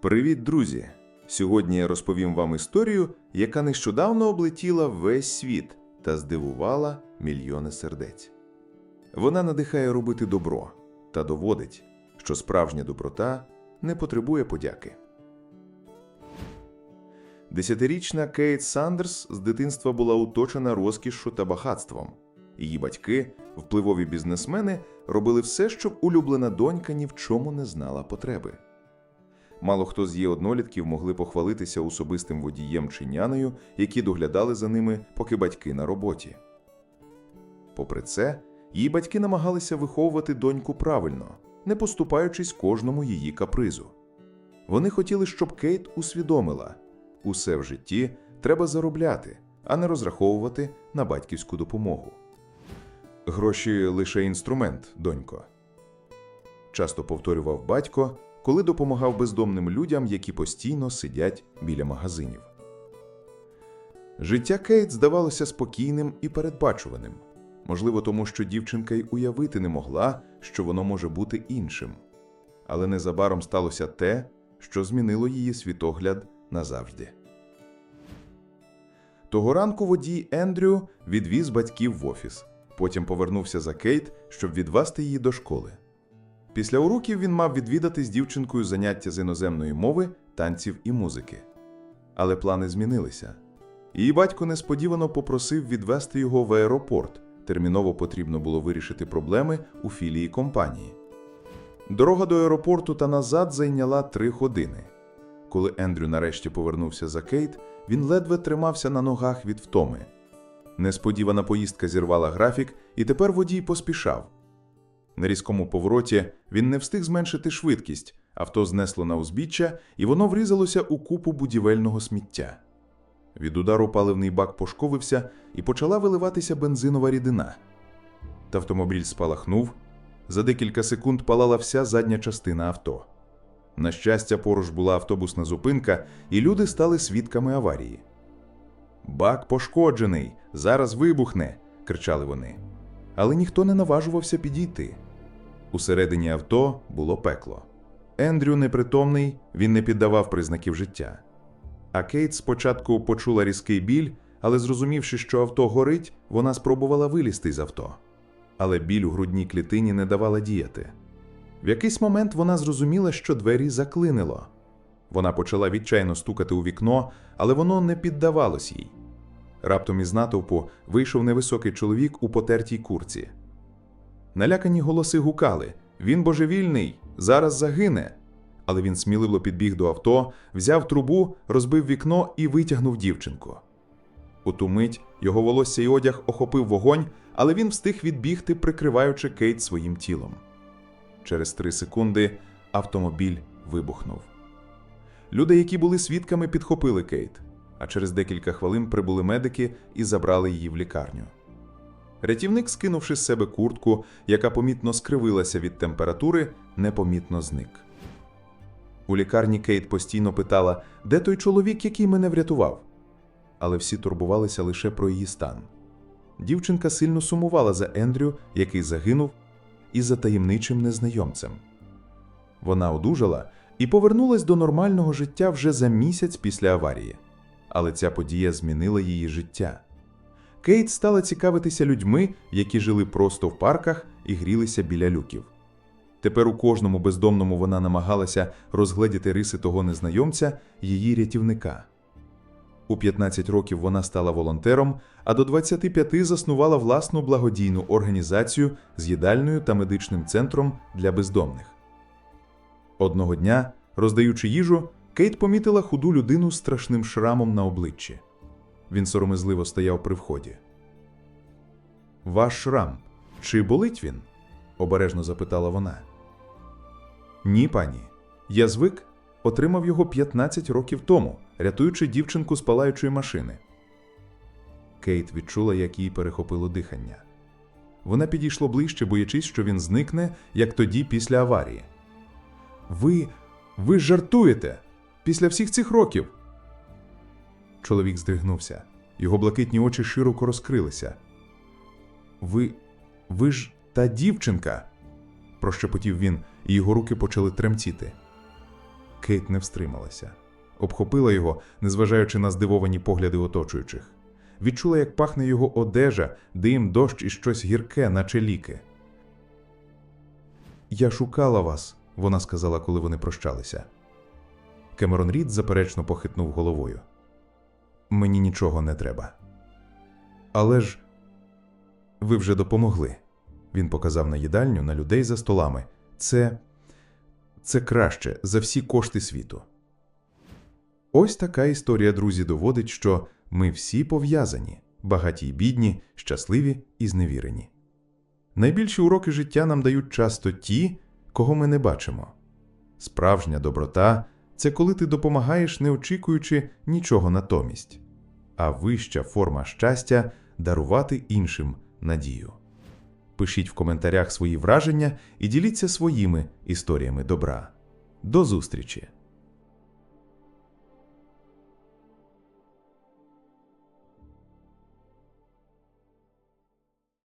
Привіт, друзі! Сьогодні я розповім вам історію, яка нещодавно облетіла весь світ та здивувала мільйони сердець. Вона надихає робити добро та доводить, що справжня доброта не потребує подяки. Десятирічна Кейт Сандерс з дитинства була оточена розкішшю та багатством. Її батьки, впливові бізнесмени, робили все, щоб улюблена донька ні в чому не знала потреби. Мало хто з її однолітків могли похвалитися особистим водієм чи нянею, які доглядали за ними, поки батьки на роботі. Попри це, її батьки намагалися виховувати доньку правильно, не поступаючись кожному її капризу. Вони хотіли, щоб Кейт усвідомила усе в житті треба заробляти, а не розраховувати на батьківську допомогу. Гроші лише інструмент, донько. Часто повторював батько, коли допомагав бездомним людям, які постійно сидять біля магазинів. Життя Кейт здавалося спокійним і передбачуваним, можливо, тому що дівчинка й уявити не могла, що воно може бути іншим. Але незабаром сталося те, що змінило її світогляд назавжди. Того ранку водій Ендрю відвіз батьків в офіс, потім повернувся за Кейт, щоб відвести її до школи. Після уроків він мав відвідати з дівчинкою заняття з іноземної мови, танців і музики. Але плани змінилися. Її батько несподівано попросив відвести його в аеропорт. Терміново потрібно було вирішити проблеми у філії компанії. Дорога до аеропорту та назад зайняла три години. Коли Ендрю нарешті повернувся за Кейт, він ледве тримався на ногах від втоми. Несподівана поїздка зірвала графік, і тепер водій поспішав. На різкому повороті він не встиг зменшити швидкість, авто знесло на узбіччя, і воно врізалося у купу будівельного сміття. Від удару паливний бак пошковився і почала виливатися бензинова рідина. Та автомобіль спалахнув. За декілька секунд палала вся задня частина авто. На щастя, поруч була автобусна зупинка, і люди стали свідками аварії. Бак пошкоджений, зараз вибухне, кричали вони. Але ніхто не наважувався підійти. Усередині авто було пекло. Ендрю непритомний, він не піддавав признаків життя. А Кейт спочатку почула різкий біль, але зрозумівши, що авто горить, вона спробувала вилізти з авто. Але біль у грудній клітині не давала діяти. В якийсь момент вона зрозуміла, що двері заклинило. Вона почала відчайно стукати у вікно, але воно не піддавалось їй. Раптом із натовпу вийшов невисокий чоловік у потертій курці. Налякані голоси гукали Він божевільний, зараз загине. Але він сміливо підбіг до авто, взяв трубу, розбив вікно і витягнув дівчинку. У ту мить його волосся й одяг охопив вогонь, але він встиг відбігти, прикриваючи Кейт своїм тілом. Через три секунди автомобіль вибухнув. Люди, які були свідками, підхопили Кейт, а через декілька хвилин прибули медики і забрали її в лікарню. Рятівник, скинувши з себе куртку, яка помітно скривилася від температури, непомітно зник. У лікарні Кейт постійно питала, де той чоловік, який мене врятував. Але всі турбувалися лише про її стан. Дівчинка сильно сумувала за Ендрю, який загинув, і за таємничим незнайомцем. Вона одужала і повернулась до нормального життя вже за місяць після аварії. Але ця подія змінила її життя. Кейт стала цікавитися людьми, які жили просто в парках і грілися біля люків. Тепер у кожному бездомному вона намагалася розгледіти риси того незнайомця, її рятівника. У 15 років вона стала волонтером, а до 25 заснувала власну благодійну організацію з їдальною та медичним центром для бездомних. Одного дня, роздаючи їжу, Кейт помітила худу людину з страшним шрамом на обличчі. Він соромезливо стояв при вході. Ваш шрам. Чи болить він? обережно запитала вона. Ні, пані. Я звик отримав його 15 років тому, рятуючи дівчинку з палаючої машини. Кейт відчула, як їй перехопило дихання. Вона підійшла ближче, боячись, що він зникне, як тоді після аварії. Ви. ви жартуєте після всіх цих років. Чоловік здригнувся. Його блакитні очі широко розкрилися. Ви. ви ж та дівчинка. прошепотів він, і його руки почали тремтіти. Кейт не встрималася. Обхопила його, незважаючи на здивовані погляди оточуючих. Відчула, як пахне його одежа, дим, дощ і щось гірке, наче ліки. Я шукала вас, вона сказала, коли вони прощалися. Кемерон Рід заперечно похитнув головою. Мені нічого не треба. Але ж ви вже допомогли. Він показав на їдальню, на людей за столами. Це. це краще за всі кошти світу. Ось така історія, друзі, доводить, що ми всі пов'язані, багаті й бідні, щасливі і зневірені. Найбільші уроки життя нам дають часто ті, кого ми не бачимо. Справжня доброта це коли ти допомагаєш, не очікуючи нічого натомість, а вища форма щастя дарувати іншим надію. Пишіть в коментарях свої враження і діліться своїми історіями добра. До зустрічі!